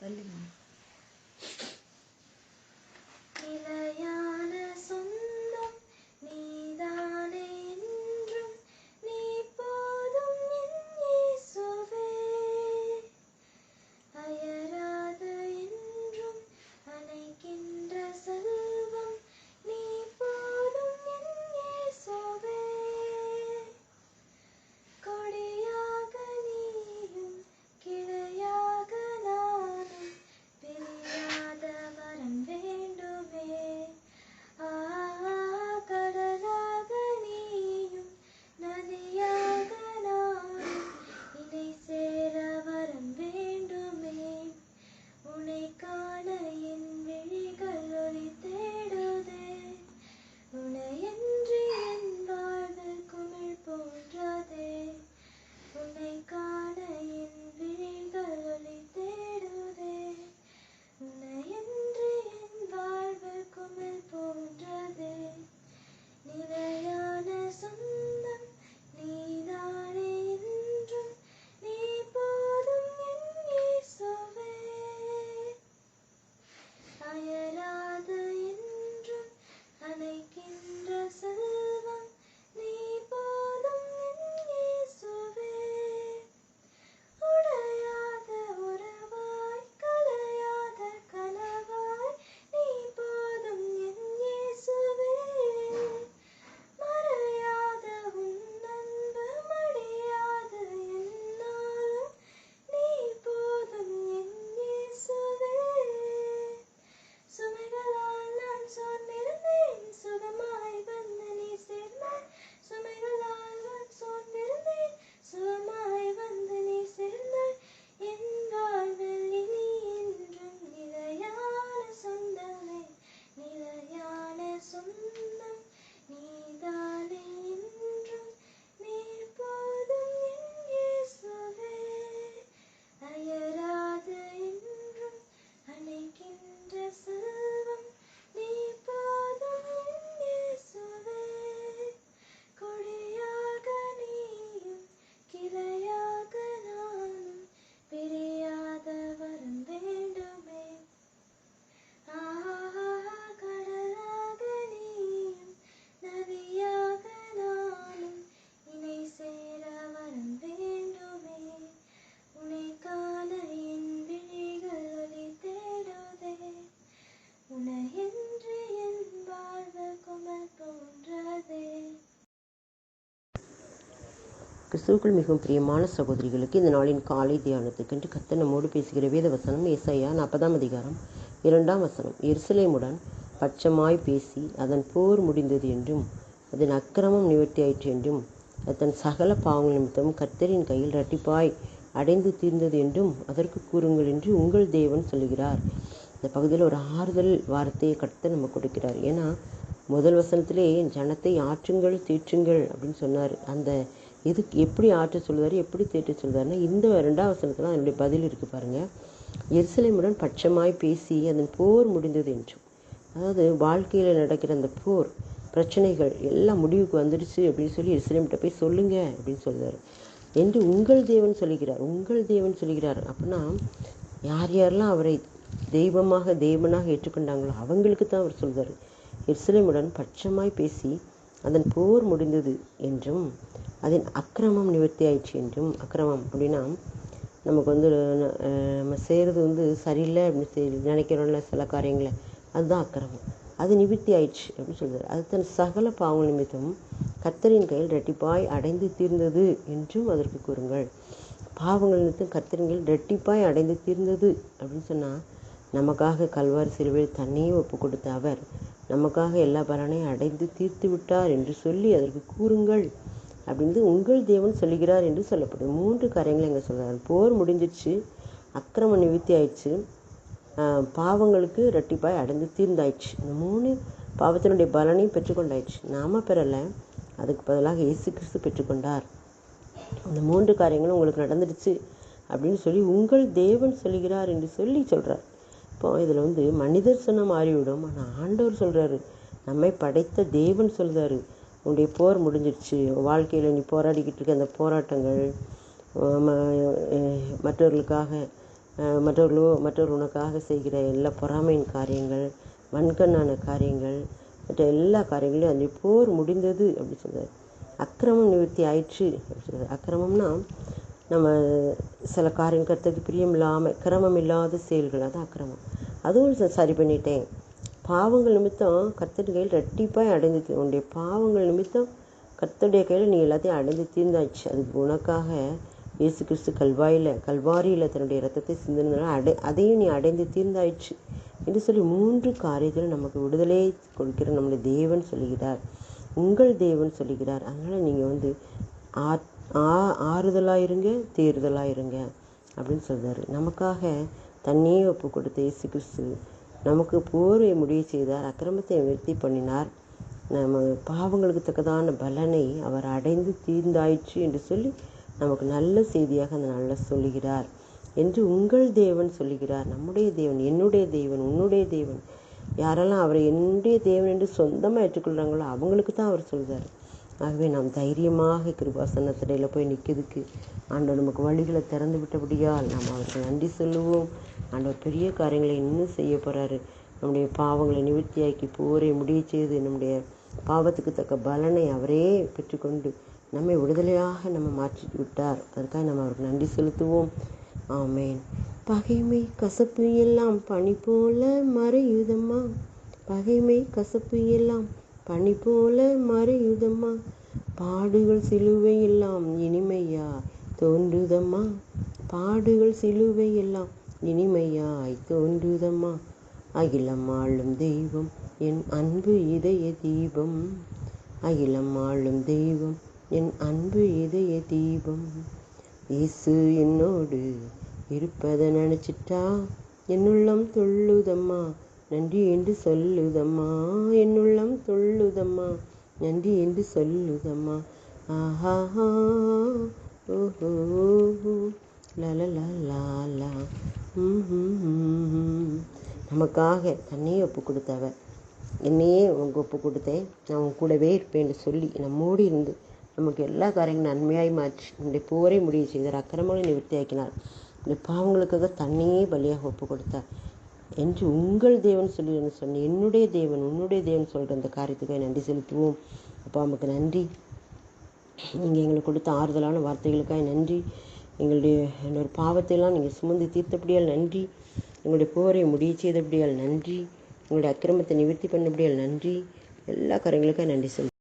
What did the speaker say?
Talim. Nilaya கிறிஸ்துவுக்குள் மிகவும் பிரியமான சகோதரிகளுக்கு இந்த நாளின் காலை தியானத்துக்கென்று என்று நம்மோடு பேசுகிற வேத வசனம் ஏசாயா நாற்பதாம் அதிகாரம் இரண்டாம் வசனம். எருசலேமுடன் பட்சமாய் பேசி அதன் போர் முடிந்தது என்றும் அதன் அக்கிரமம் நிவர்த்தியாயிற்று என்றும் அதன் சகல பாவங்கள் நிமித்தம் கர்த்தரின் கையில் இரட்டிப்பாய் அடைந்து தீர்ந்தது என்றும் அதற்கு கூறுங்கள் என்று உங்கள் தேவன் சொல்கிறார் இந்த பகுதியில் ஒரு ஆறுதல் வார்த்தையை கர்த்தர் நம்ம கொடுக்கிறார். ஏன்னா முதல் வசனத்திலே ஜனத்தை ஆற்றுங்கள் தீற்றுங்கள் அப்படின்னு சொன்னார். அந்த எதுக்கு எப்படி ஆற்ற சொல்லுவார் எப்படி தேற்ற சொல்லுவார்னா இந்த ரெண்டாம் வசனத்தில் அதனுடைய பதில் இருக்குது பாருங்க. எருசலேமுடன் பட்சமாய் பேசி அதன் போர் முடிந்தது என்றும். அதாவது வாழ்க்கையில் நடக்கிற அந்த போர் பிரச்சனைகள் எல்லாம் முடிவுக்கு வந்துடுச்சு அப்படின்னு சொல்லி எருசலேம்கிட்ட போய் சொல்லுங்க அப்படின்னு சொல்கிறார் என்று உங்கள் தேவன் சொல்லுகிறார். உங்கள் தேவன் சொல்லுகிறார் அப்படின்னா யார் யாரெல்லாம் அவரை தெய்வமாக தெய்வனாக ஏற்றுக்கொண்டாங்களோ அவங்களுக்கு தான் அவர் சொல்வார் எருசலேமுடன் பட்சமாய் பேசி அதன் போர் முடிந்தது என்றும் அதன் அக்கிரமம் நிவர்த்தி ஆயிடுச்சு என்றும் அக்கிரமம் அப்படின்னா நமக்கு வந்து நம்ம செய்கிறது வந்து சரியில்லை அப்படின்னு செய் நினைக்கிறோம்ல சில காரியங்களை. அதுதான் அக்கிரமம். அது நிவர்த்தி ஆயிடுச்சு அப்படின்னு சொல்கிறார் அது தன் சகல பாவங்கள் நிமித்தம் கத்தரின் கையில் ரெட்டிப்பாய் அடைந்து தீர்ந்தது என்றும் அதற்கு கூறுங்கள். பாவங்கள் நிமித்தம் கத்தரின் கையில் ரெட்டிப்பாய் அடைந்து தீர்ந்தது அப்படின்னு சொன்னால் நமக்காக கல்வார் சிலுவையில் தன்னையே ஒப்பு கொடுத்த அவர் நமக்காக எல்லா பலனையும் அடைந்து தீர்த்து விட்டார் என்று சொல்லி அதற்கு கூறுங்கள். அப்படின்னு உங்கள் தேவன் சொல்லுகிறார் என்று சொல்லப்படுது மூன்று காரியங்களை இங்கே சொல்கிறார் போர் முடிஞ்சிச்சு அக்கிரம நிவர்த்தி ஆயிடுச்சு பாவங்களுக்கு ரெட்டிப்பாய் அடைந்து தீர்ந்தாயிடுச்சு. இந்த மூணு பாவத்தினுடைய பலனையும் பெற்றுக்கொண்டாயிடுச்சு. நாம் பெறலை அதுக்கு பதிலாக இயேசு கிறிஸ்து பெற்றுக்கொண்டார். இந்த மூன்று காரியங்களும் உங்களுக்கு நடந்துடுச்சு அப்படின்னு சொல்லி உங்கள் தேவன் சொல்கிறார் என்று சொல்லி சொல்கிறார் இப்போ இதில் வந்து மனிதர் சொன்ன மாறிவிடும் ஆனால் ஆண்டவர் சொல்கிறாரு நம்மை படைத்த தேவன் சொல்கிறாரு உன்னுடைய போர் முடிஞ்சிடுச்சு. வாழ்க்கையில் நீ போராடிக்கிட்டு இருக்க அந்த போராட்டங்கள் மற்றவர்களுக்காக மற்றவர்களோ மற்றவர் உனக்காக செய்கிற எல்லா பொறாமையின் காரியங்கள் வன்கண்ணான காரியங்கள் மற்ற எல்லா காரியங்களையும் அந்த போர் முடிந்தது அப்படி சொல்கிறார் அக்கிரமம் நிவர்த்தி ஆயிற்று அப்படி சொல்றாரு. அக்கிரமம்னா நம்ம சில காரியம் கருத்துக்கு பிரியம் இல்லாமல் கிரமம் இல்லாத செயல்கள் அதான் அக்கிரமம். அதுவும் சரி பண்ணிட்டேன். பாவங்கள் நிமித்தம் கர்த்தர் கையில் ரெட்டிப்பாக அடைந்து உன்னுடைய பாவங்கள் நிமித்தம் கர்த்தருடைய கையில் நீ எல்லாத்தையும் அடைந்து தீர்ந்தாச்சு. அதுக்கு உனக்காக இயேசு கிறிஸ்து கல்வாயில் கல்வாரியில் தன்னுடைய ரத்தத்தை சிந்தினதுனால அடை அதையும் நீ அடைந்து தீர்ந்தாயிற்று என்று சொல்லி மூன்று காரியத்தில் நமக்கு விடுதலை கொடுக்கிற நம்முடைய தேவன் சொல்லுகிறார். உங்கள் தேவன் சொல்லுகிறார். அதனால் நீங்கள் வந்து ஆ- ஆ- ஆறுதலாக இருங்க தேறுதலாக இருங்க அப்படின்னு சொல்கிறாரு நமக்காக தண்ணியே ஒப்பு கொடுத்த இயேசு கிறிஸ்து நமக்கு போரை முடிவு செய்தார் அக்கிரமத்தை விருத்தி பண்ணினார். நம்ம பாவங்களுக்கு தக்கதான பலனை அவர் அடைந்து தீர்ந்தாயிற்று என்று சொல்லி நமக்கு நல்ல செய்தியாக அந்த நல்ல சொல்லுகிறார். என்று உங்கள் தேவன் சொல்லுகிறார். நம்முடைய தேவன் என்னுடைய தேவன் உன்னுடைய தேவன். யாரெல்லாம் அவரை என்னுடைய தேவன் என்று சொந்தமாக ஏற்றுக்கொள்கிறாங்களோ அவங்களுக்கு தான் அவர் சொல்கிறார் ஆகவே நாம் தைரியமாக கிருபாசனத்திடையில் போய் நிற்கிறதுக்கு ஆண்டவர் நமக்கு வழிகளை திறந்து விட்டபடியால் நாம் அவருக்கு நன்றி சொல்லுவோம். ஆண்டவர் பெரிய காரியங்களை இன்னும் செய்ய போகிறாரு நம்முடைய பாவங்களை நிவர்த்தியாக்கி போரை முடிய செய்து நம்முடைய பாவத்துக்கு தக்க பலனை அவரே பெற்றுக்கொண்டு நம்மை விடுதலையாக நம்ம மாற்றி விட்டார். அதற்காக நம்ம அவருக்கு நன்றி செலுத்துவோம். ஆமேன். பகைமை கசப்பு எல்லாம் பனி போல மறையுதம்மா. பகைமை கசப்பு எல்லாம் பனி போல மறையுதம்மா. பாடுகள் சிலுவை எல்லாம் இனிமையா தோன்றுதம்மா. பாடுகள் சிலுவை எல்லாம் இனிமையாய் தோன்றுதம்மா. அகிலம் ஆளும் தெய்வம் என் அன்பு இதய தீபம். அகிலம் ஆளும் தெய்வம் என் அன்பு இதய தீபம். இயேசு என்னோடு இருப்பதை நினச்சிட்டா? என்னுள்ளம் தொள்ளுதம்மா நன்றி என்று சொல்லுதம்மா என்னுள்ளம் தொல்லுதம்மா நன்றி என்று சொல்லுதம்மா. ஆஹா ஓஹோ லலலலாலா நமக்காக தன்னையே ஒப்பு கொடுத்தவ. என்னையே உங்க ஒப்பு கொடுத்தேன். நான் உன் கூடவே இருப்பேன் சொல்லி நம்மோடு இருந்து நமக்கு எல்லா காரியங்களும் நன்மையாய் மாற்றி நம்முடைய போரை முடிவு செய்தார். அக்கிரமங்களை நிவர்த்தியாக்கினார். இந்த பாவங்களுக்காக தன்னையே பலியாக ஒப்பு கொடுத்தார். என்று உங்கள் தேவன் சொல்லி சொன்ன என்னுடைய தேவன் உன்னுடைய தேவன் சொல்கிற அந்த காரியத்துக்கு நன்றி செலுத்துவோம். அப்பா அம்மாக்கு நன்றி. நீங்கள் எங்களுக்கு கொடுத்த ஆறுதலான வார்த்தைகளுக்காக நன்றி. எங்களுடைய என்னோட பாவத்தையெல்லாம் நீங்கள் சுமந்து தீர்த்தபடியால் நன்றி. எங்களுடைய போரை முடிய செய்தபடியால் நன்றி. எங்களுடைய அக்கிரமத்தை நிவர்த்தி பண்ணபடியால் நன்றி. எல்லா காரியங்களுக்காக நன்றி சொல்லு